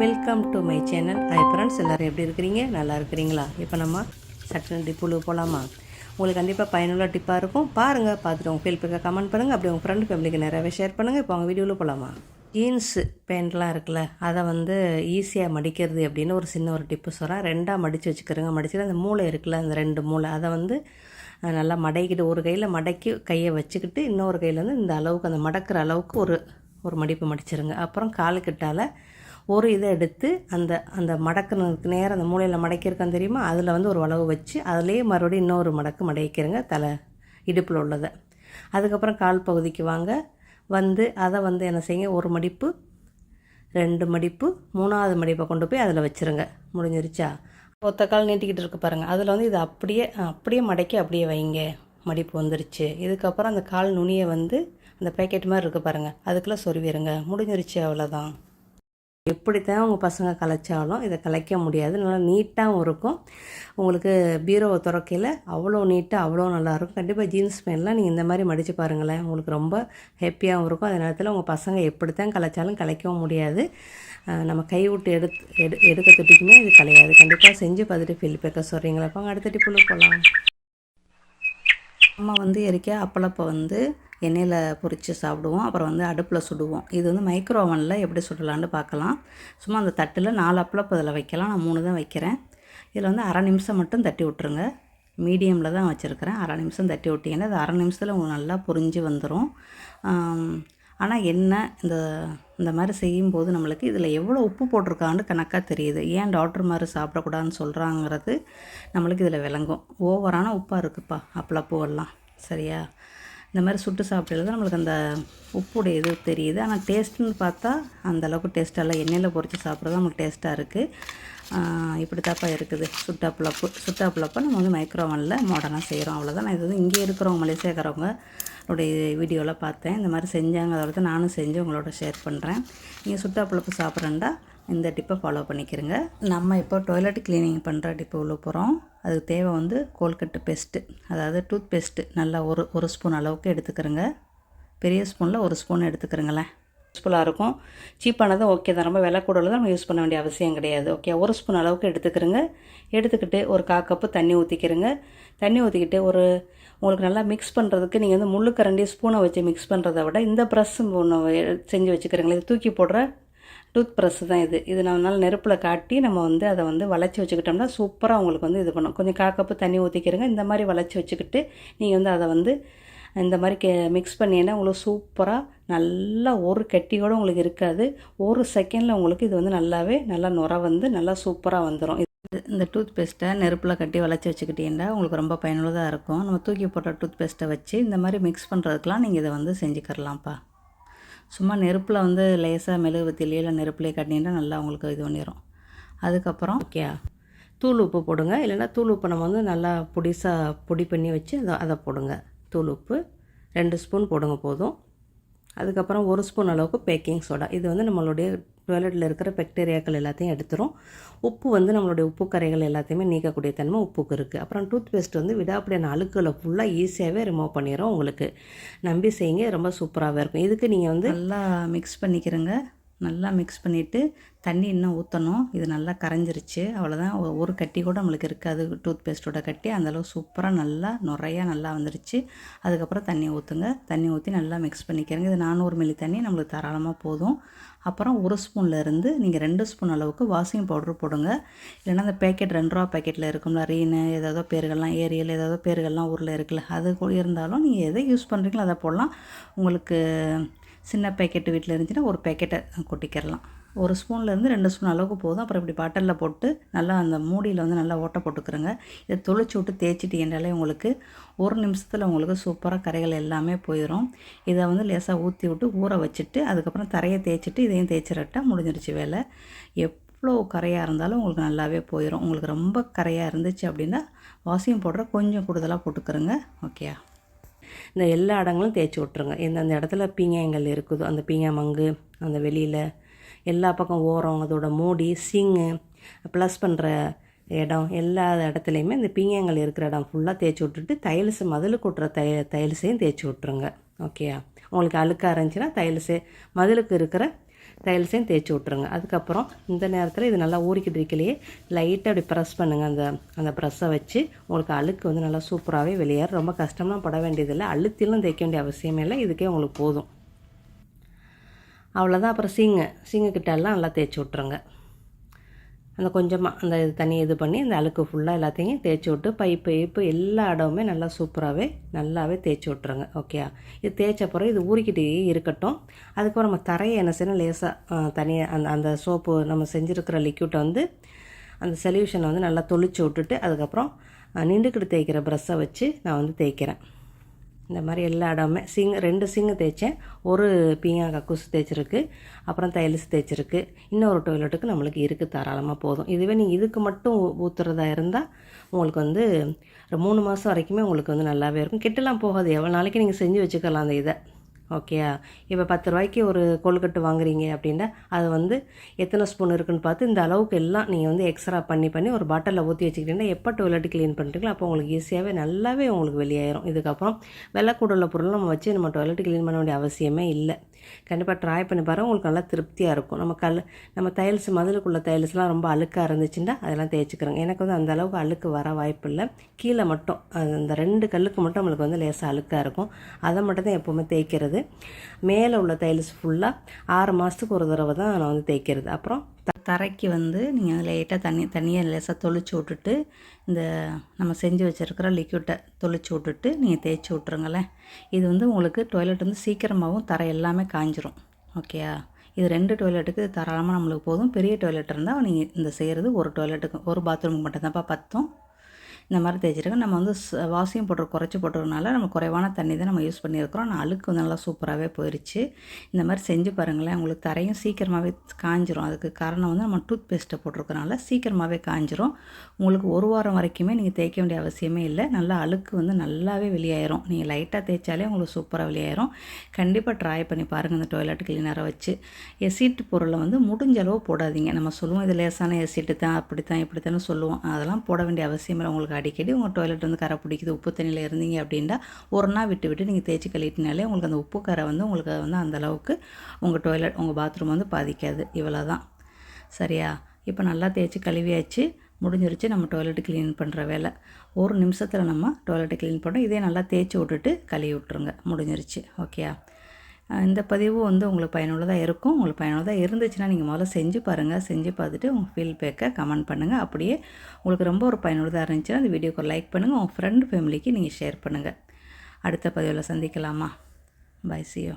Welcome to my channel hi friends எல்லோரும் எப்படி இருக்கிறீங்க? நல்லா இருக்கிறீங்களா? இப்போ நம்ம சட்டன் டிப்புழு போகலாமா உங்களுக்கு கண்டிப்பாக பயனுள்ள டிப்பாக இருக்கும். பாருங்கள் பார்த்துட்டு உங்கள் ஃபீல் கமெண்ட் பண்ணுங்கள் அப்படி உங்கள் ஃப்ரெண்டு ஃபேமிலிக்கு நிறையவே ஷேர் பண்ணுங்கள் இப்போ அவங்க வீடியோவில் போகலாமா ஜீன்ஸு பேண்ட்லாம் இருக்குல்ல அதை வந்து ஈஸியாக மடிக்கிறது அப்படின்னு ஒரு சின்ன ஒரு டிப்பு சொல்கிறேன் ரெண்டாக மடித்து வச்சுக்கிறோங்க. மடிச்சுட்டு அந்த மூளை இருக்குல்ல அந்த ரெண்டு மூளை அதை வந்து நல்லா மடக்கிட்டு ஒரு கையில் மடக்கி கையை வச்சுக்கிட்டு இன்னொரு கையில் வந்து இந்த அளவுக்கு அந்த மடக்கிற அளவுக்கு ஒரு ஒரு மடிப்பு மடிச்சிருங்க. அப்புறம் காலுக்கிட்டால் ஒரு இதை எடுத்து அந்த அந்த மடக்குனதுக்கு நேரம் அந்த மூலையில் மடக்கியிருக்கான் தெரியுமா? அதில் வந்து ஒரு வளவு வச்சு அதுலேயே மறுபடியும் இன்னொரு மடக்கு மடக்கிருங்க தலை இடுப்பில் உள்ளதை. அதுக்கப்புறம் கால் பகுதிக்கு வாங்க. வந்து அதை வந்து என்ன செய்யுங்க? ஒரு மடிப்பு ரெண்டு மடிப்பு மூணாவது மடிப்பை கொண்டு போய் அதில் வச்சுருங்க. முடிஞ்சிருச்சா? ஒத்த கால் நீட்டிக்கிட்டு இருக்கு பாருங்கள் அதில் வந்து இது அப்படியே அப்படியே மடக்கி அப்படியே வைங்க. மடிப்பு வந்துருச்சு. இதுக்கப்புறம் அந்த கால் நுனியை வந்து அந்த பேக்கெட் மாதிரி இருக்குது பாருங்கள் அதுக்குள்ளே சொருவிடுங்க முடிஞ்சிருச்சு அவ்வளோதான் எப்படித்தான் உங்கள் பசங்க கலைச்சாலும் இதை கலைக்க முடியாது. நல்லா நீட்டாகவும் இருக்கும். உங்களுக்கு பீரோவை திறக்கையில் அவ்வளோ நீட்டாக அவ்வளோ நல்லாயிருக்கும் கண்டிப்பாக ஜீன்ஸ் பேண்ட்லாம் நீங்கள் இந்த மாதிரி மடித்து பாருங்களேன். உங்களுக்கு ரொம்ப ஹாப்பியாகவும் இருக்கும். அதே நேரத்தில் உங்கள் பசங்க எப்படித்தான் கலைச்சாலும் கலைக்கவும் முடியாது. நம்ம கை விட்டு எடுத்து எடு எடுக்க இது கலையாது. கண்டிப்பாக செஞ்சு பார்த்துட்டு ஃபீல் பேக்க சொல்கிறீங்களா அப்போ அடுத்த டிப்புள்ள போகலாம் அம்மா வந்து எரிக்க அப்பளப்போ வந்து எண்ணெயில் பொரித்து சாப்பிடுவோம். அப்புறம் வந்து அடுப்பில் சுடுவோம். இது வந்து மைக்ரோ ஓவனில் எப்படி சுடலான்னு பார்க்கலாம். சும்மா அந்த தட்டில் நாலு அப்பளப்பு அதில் வைக்கலாம். நான் மூணு தான் வைக்கிறேன். இதில் வந்து அரை நிமிஷம் மட்டும் தட்டி விட்ருங்க மீடியமில் தான் வச்சுருக்கிறேன். அரை நிமிஷம் தட்டி விட்டிங்கன்னா அது அரை நிமிஷத்தில் உங்களுக்கு நல்லா பொரிஞ்சு வந்துடும் ஆனால் என்ன இந்த இந்த மாதிரி செய்யும்போது நம்மளுக்கு இதில் எவ்வளோ உப்பு போட்டிருக்கான்னு கணக்காக தெரியுது. ஏன் டாக்டர் மாதிரி சாப்பிடக்கூடாதுன்னு சொல்கிறாங்கிறது நம்மளுக்கு இதில் விளங்கும். ஓவரான உப்பாக இருக்குப்பா அப்பளப்பூவெல்லாம். சரியா? இந்த மாதிரி சுட்டு சாப்பிட்றது தான் நம்மளுக்கு அந்த உப்புடைய இது தெரியுது. ஆனால் டேஸ்ட்டுன்னு பார்த்தா அந்த அளவுக்கு டேஸ்ட்டாக எண்ணெயில் பொரித்து சாப்பிட்றது நம்மளுக்கு டேஸ்ட்டாக இருக்குது இப்படி தாப்பா இருக்குது. சுட்டாப்புளப்பு சுட்டாப்புளப்பை நம்ம வந்து மைக்ரோவனில் மாடர்னாக செய்கிறோம் அவ்வளோதான் நான் இது வந்து இங்கே இருக்கிறவங்க மலேசியாக்காரவங்க உடைய வீடியோவில் பார்த்தேன். இந்த மாதிரி செஞ்சாங்க. அதை நானும் செஞ்சு உங்களோட ஷேர் பண்ணுறேன் நீங்கள் சுட்டாப்புளப்பு சாப்பிட்றேன்டா இந்த டிப்பை ஃபாலோ பண்ணிக்கிறங்க. நம்ம இப்போ டாய்லெட் க்ளீனிங் பண்ணுற டிப்பு உள்ள போகிறோம் அதுக்கு தேவை வந்து கோல்கட்டு பெஸ்ட்டு அதாவது டூத் பேஸ்ட்டு நல்லா ஒரு ஒரு ஸ்பூன் அளவுக்கு எடுத்துக்கிறேங்க. பெரிய ஸ்பூனில் ஒரு ஸ்பூன் எடுத்துக்கிறேங்களேன். யூஸ்ஃபுல்லாக இருக்கும். சீப்பானது ஓகே தான். ரொம்ப விலை கூட தான் நம்ம யூஸ் பண்ண வேண்டிய அவசியம் கிடையாது. ஓகே ஒரு ஸ்பூன் அளவுக்கு எடுத்துக்கிறங்க. எடுத்துக்கிட்டு ஒரு கா கப்பு தண்ணி ஊற்றிக்கிறங்க தண்ணி ஊற்றிக்கிட்டு ஒரு உங்களுக்கு நல்லா மிக்ஸ் பண்ணுறதுக்கு நீங்கள் வந்து முள்ளு கரண்டி ஸ்பூனை வச்சு மிக்ஸ் பண்ணுறத விட இந்த ப்ரெஸ் ஒன்று செஞ்சு வச்சுக்கிறீங்களே இது தூக்கி போடுற டூத் ப்ரெஸ் தான் இது. இது நம்ம நெருப்பில் காட்டி நம்ம வந்து அதை வந்து வளைச்சி வச்சுக்கிட்டோம்னா சூப்பராக உங்களுக்கு வந்து இது பண்ணும். கொஞ்சம் கா கப்பு தண்ணி ஊற்றிக்கிறங்க இந்த மாதிரி வளைச்சி வச்சுக்கிட்டு நீங்கள் வந்து அதை வந்து இந்த மாதிரி கே மிக்ஸ் பண்ணிங்கன்னா உங்களுக்கு சூப்பராக நல்லா ஒரு கட்டியோடு உங்களுக்கு இருக்காது. ஒரு செகண்டில் உங்களுக்கு இது வந்து நல்லாவே நல்லா நுர வந்து நல்லா சூப்பராக வந்துடும் இந்த டூத் பேஸ்ட்டை நெருப்பில் கட்டி வளைச்சி வச்சுக்கிட்டீங்கன்னா உங்களுக்கு ரொம்ப பயனுள்ளதாக இருக்கும். நம்ம தூக்கி போட்ட டூத் பேஸ்ட்டை வச்சு இந்த மாதிரி மிக்ஸ் பண்ணுறதுக்கெலாம் நீங்கள் இதை வந்து செஞ்சுக்கிறலாம்ப்பா. சும்மா நெருப்பில் வந்து லேசாக மெழுகு இல்லை நெருப்புலேயே கட்டினீங்கன்னா நல்லா உங்களுக்கு இது பண்ணிடும் அதுக்கப்புறம் ஓகே தூள் உப்பு போடுங்க. இல்லைன்னா தூள் உப்பு நம்ம வந்து நல்லா பொடிசாக பொடி பண்ணி வச்சு அதை அதை போடுங்க. தூள் உப்பு ரெண்டு ஸ்பூன் போடுங்க போதும். அதுக்கப்புறம் ஒரு ஸ்பூன் அளவுக்கு பேக்கிங் சோடா இது வந்து நம்மளுடைய டாய்லெட்டில் இருக்கிற பெக்டீரியாக்கள் எல்லாத்தையும் எடுத்துரும். உப்பு வந்து நம்மளுடைய உப்பு கரைகள் எல்லாத்தையுமே நீக்கக்கூடிய தன்மை உப்புக்கு இருக்குது அப்புறம் டூத் பேஸ்ட் வந்து விடாப்படியான அழுக்குகளை ஃபுல்லாக ஈஸியாகவே ரிமூவ் பண்ணிடும் உங்களுக்கு. நம்பி செய்யுங்க ரொம்ப சூப்பராகவே இருக்கும். இதுக்கு நீங்கள் வந்து நல்லா மிக்ஸ் பண்ணிக்கிறேங்க. நல்லா மிக்ஸ் பண்ணிவிட்டு தண்ணி இன்னும் ஊற்றணும் இது நல்லா கரைஞ்சிருச்சு. அவ்வளோதான் ஒரு கட்டி கூட நம்மளுக்கு இருக்காது. டூத் பேஸ்ட்டோட கட்டி. அந்தளவு சூப்பராக நல்லா நிறையா நல்லா வந்துருச்சு. அதுக்கப்புறம் தண்ணி ஊற்றுங்க தண்ணி ஊற்றி நல்லா மிக்ஸ் பண்ணிக்கிறங்க. இது நானூறு மில்லி தண்ணி நம்மளுக்கு தாராளமாக போதும். அப்புறம் ஒரு ஸ்பூனில் இருந்து நீங்கள் ரெண்டு ஸ்பூன் அளவுக்கு வாஷிங் பவுடர் போடுங்க. இல்லைன்னா அந்த பேக்கெட் ரெண்டு ரூபா பேக்கெட்டில் இருக்கும்ல ரீனு ஏதாவது பேர்கள்லாம் ஏரியல் ஏதாவது பேர்கள்லாம் ஊரில் இருக்குல்ல அது இருந்தாலும் நீங்கள் எதை யூஸ் பண்ணுறீங்களோ அதை போடலாம். உங்களுக்கு சின்ன பேக்கெட்டு வீட்டில் இருந்துச்சுன்னா ஒரு பேக்கெட்டை கொட்டிக்கிறலாம் ஒரு ஸ்பூன்லேருந்து ரெண்டு ஸ்பூன் அளவுக்கு போதும். அப்புறம் இப்படி பாட்டிலில் போட்டு நல்லா அந்த மூடியில் வந்து நல்லா ஓட்டை போட்டுக்கிறோங்க. இதை தொளிச்சு விட்டு தேய்ச்சிட்டீங்கனாலே உங்களுக்கு ஒரு நிமிஷத்தில் உங்களுக்கு சூப்பராக கரைகள் எல்லாமே போயிடும் இதை வந்து லேசாக ஊற்றி விட்டு ஊற வச்சுட்டு அதுக்கப்புறம் தரையை தேய்ச்சிட்டு இதையும் தேய்ச்சிரட்டா முடிஞ்சிருச்சு வேலை. எவ்வளோ கரையாக இருந்தாலும் உங்களுக்கு நல்லாவே போயிடும் உங்களுக்கு ரொம்ப கரையாக இருந்துச்சு அப்படின்னா வாஷிங் பவுடரை கொஞ்சம் கூடுதலாக போட்டுக்கிறோங்க. ஓகேயா இந்த எல்லா இடங்களும் தேய்ச்சி விட்ருங்க எந்தெந்த இடத்துல பீங்காய்கள் இருக்குதோ. அந்த பீங்காய் மங்கு அந்த வெளியில் எல்லா பக்கம் ஓரம் அதோட மூடி சிங்கு ப்ளஸ் பண்ணுற இடம் எல்லா இடத்துலையுமே இந்த பீங்காய்கள் இருக்கிற இடம் ஃபுல்லாக தேய்ச்சி விட்டுட்டு தைலஸ் மதில் கொட்டுற தை தையல்ஸையும் தேய்ச்சி விட்ருங்க ஓகேயா உங்களுக்கு அழுக்காக இருந்துச்சுன்னா தையல்ஸு மதிலுக்கு இருக்கிற டைல்ஸையும் தேய்ச்சி விட்ருங்க அதுக்கப்புறம் இந்த நேரத்தில் இது நல்லா ஊறிக்கிட்டு இருக்கலையே லைட்டாக அப்படி ப்ரெஸ் பண்ணுங்கள் அந்த அந்த ப்ரெஸ்ஸை வச்சு உங்களுக்கு அழுக்கு வந்து நல்லா சூப்பராகவே வெளியேற ரொம்ப கஷ்டம்லாம் பட வேண்டியதில்லை. அழுத்திலும் தேய்க்க வேண்டிய அவசியமே இல்லை. இதுக்கே உங்களுக்கு போதும். அவ்வளோதான் அப்புறம் சீங்க. சீங்க கிட்ட எல்லாம் நல்லா தேய்ச்சி விட்ருங்க அந்த கொஞ்சமாக அந்த இது தண்ணி இது பண்ணி அந்த அழுக்கு ஃபுல்லாக எல்லாத்தையும் தேய்ச்சி விட்டு பைப்பு எல்லா இடமுமே நல்லா சூப்பராகவே நல்லாவே தேய்ச்சி விட்ருங்க ஓகே இது தேய்ச்ச பிறகு இது ஊறிக்கிட்டே இருக்கட்டும். அதுக்கப்புறம் நம்ம தரையை என்ன செய்யணும்? லேசாக தனியாக அந்த அந்த சோப்பு நம்ம செஞ்சுருக்கிற லிக்யூட்டை வந்து அந்த சொல்யூஷனை வந்து நல்லா தொளிச்சு விட்டுட்டு அதுக்கப்புறம் நின்றுக்கிட்டு தேய்க்கிற ப்ரெஷ்ஷை வச்சு நான் வந்து தேய்க்கிறேன். இந்த மாதிரி எல்லா இடமே சிங் ரெண்டு சிங்கு தேய்ச்சேன். ஒரு பீங்கா கக்கூசு தேய்ச்சிருக்கு. அப்புறம் தைலஸ் தேய்ச்சிருக்கு. இன்னொரு டொய்லெட்டுக்கு நம்மளுக்கு இருக்குது தாராளமாக போதும். இதுவே நீங்கள் இதுக்கு மட்டும் ஊற்றுறதா இருந்தால் உங்களுக்கு வந்து மூணு மாதம் வரைக்குமே உங்களுக்கு வந்து நல்லாவே இருக்கும். கெட்டெல்லாம் போகாது. எவ்வளோ நாளைக்கு நீங்கள் செஞ்சு வச்சுக்கலாம் அந்த இதை. ஓகேயா இப்போ பத்து ரூபாய்க்கு ஒரு கொழுக்கட்டை வாங்குறீங்க அப்படின்னா அது வந்து எத்தனை ஸ்பூன் இருக்குன்னு பார்த்து இந்த அளவுக்கு எல்லாம் நீங்கள் வந்து எக்ஸ்ட்ரா பண்ணி பண்ணி ஒரு பாட்டிலில் ஊற்றி வச்சுக்கிட்டீங்கன்னா எப்போ டொய்லெட் க்ளீன் பண்ணுறீங்களோ அப்போ உங்களுக்கு ஈஸியாகவே நல்லாவே உங்களுக்கு வெளியாயிரும். இதுக்கப்புறம் வெள்ளை பொருள் நம்ம வச்சு நம்ம டொய்லெட் க்ளீன் பண்ண வேண்டிய அவசியமே இல்லை. கண்டிப்பாக ட்ரை பண்ணி பாருங்கள் உங்களுக்கு நல்லா திருப்தியாக இருக்கும். நம்ம கல் நம்ம தைல்ஸ் மதிலுக்குள்ள தைல்ஸ்லாம் ரொம்ப அழுக்காக இருந்துச்சுன்னா அதெல்லாம் தேய்ச்சிக்கிறோங்க. எனக்கு வந்து அந்த அளவுக்கு அழுக்கு வர வாய்ப்பு இல்லை. கீழே மட்டும் அது அந்த ரெண்டு கல்லுக்கு மட்டும் நம்மளுக்கு வந்து லேசாக அழுக்காக இருக்கும். அதை மட்டும் தான் எப்போவுமே தேய்க்கிறது. மேலே உள்ள டைல்ஸ் ஃபுல்லாக ஆறு மாதத்துக்கு ஒரு தடவை தான் நான் வந்து தேய்க்கிறது. அப்புறம் தரைக்கு வந்து நீங்கள் லைட்டாக தண்ணி தண்ணியை லேசாக தொளிச்சு விட்டுட்டு இந்த நம்ம செஞ்சு வச்சுருக்கிற லிக்விட்டை தொளிச்சு விட்டுட்டு நீங்கள் தேய்ச்சி விட்ருங்களேன் இது வந்து உங்களுக்கு டாய்லெட் வந்து சீக்கிரமாகவும் தரை எல்லாமே காஞ்சிரும். ஓகேயா இது ரெண்டு டாய்லெட்டுக்கு தாராளமாக நம்மளுக்கு போதும். பெரிய டாய்லெட் இருந்தால் நீங்கள் இந்த செய்கிறது ஒரு டாய்லெட்டுக்கு ஒரு பாத்ரூமுக்கு மட்டும்தான்ப்பா பத்தும். இந்த மாதிரி தேய்ச்சிருக்கோம். நம்ம வந்து வாசியம் போட்டு குறைச்சி போட்டுறதுனால நம்ம குறைவான தண்ணி தான் நம்ம யூஸ் பண்ணியிருக்கிறோம். ஆனால் அழுக்கு வந்து நல்லா சூப்பராகவே போயிடுச்சு இந்த மாதிரி செஞ்சு பாருங்களேன். உங்களுக்கு தரையும் சீக்கிரமாகவே காஞ்சிரும். அதுக்கு காரணம் வந்து நம்ம டூத் பேஸ்ட்டை போட்டிருக்கனால சீக்கிரமாகவே காஞ்சிரும். உங்களுக்கு ஒரு வாரம் வரைக்குமே நீங்கள் தேய்க்க வேண்டிய அவசியமே இல்லை. நல்லா அழுக்கு வந்து நல்லாவே வெளியாயிரும். நீங்கள் லைட்டாக தேய்ச்சாலே உங்களுக்கு சூப்பராக வெளியாயிரும். கண்டிப்பாக ட்ரை பண்ணி பாருங்கள் இந்த டாய்லெட் கிளீனரை வச்சு. எசிட் பொருளை வந்து முடிஞ்ச அளவு போடாதீங்க. நம்ம சொல்லுவோம் இது லேசான எசிட்டு தான் அப்படி தான் இப்படி தான் சொல்லுவோம். அதெல்லாம் போட வேண்டிய அவசியம் இல்லை. உங்களுக்கு அடிக்கடி உங்கள் டாய்லெட் வந்து கரை பிடிக்குது உப்பு தண்ணியில் இருந்தீங்க அப்படின்னா ஒரு நாள் விட்டு விட்டு நீங்கள் தேய்ச்சி கழுவிட்டினாலே உங்களுக்கு அந்த உப்பு கரை வந்து உங்களுக்கு வந்து அந்தளவுக்கு உங்கள் டாய்லெட் உங்கள் பாத்ரூம் வந்து பாதிக்காது. இவ்வளோ தான் சரியா? இப்போ நல்லா தேய்ச்சி கழுவியாச்சு. முடிஞ்சிருச்சு நம்ம டாய்லெட் க்ளீன் பண்ணுற வேலை. ஒரு நிமிஷத்தில் நம்ம டாய்லெட்டு க்ளீன் பண்ணோம். இதே நல்லா தேய்ச்சி விட்டுட்டு கழுவி விட்ருங்க முடிஞ்சிருச்சு. ஓகேயா இந்த பதிவு வந்து உங்களுக்கு பயனுள்ளதாக இருக்கும். உங்களுக்கு பயனுள்ளதாக இருந்துச்சுன்னா நீங்கள் முதல்ல செஞ்சு பாருங்கள் செஞ்சு பார்த்துட்டு உங்கள் ஃபீல்பேக்கை கமெண்ட் பண்ணுங்கள் அப்படியே உங்களுக்கு ரொம்ப ஒரு பயனுள்ளதாக இருந்துச்சுன்னா அந்த வீடியோக்கு லைக் பண்ணுங்கள் உங்கள் ஃப்ரெண்டு ஃபேமிலிக்கு நீங்கள் ஷேர் பண்ணுங்கள் அடுத்த பதிவில் சந்திக்கலாமா? பை சியோ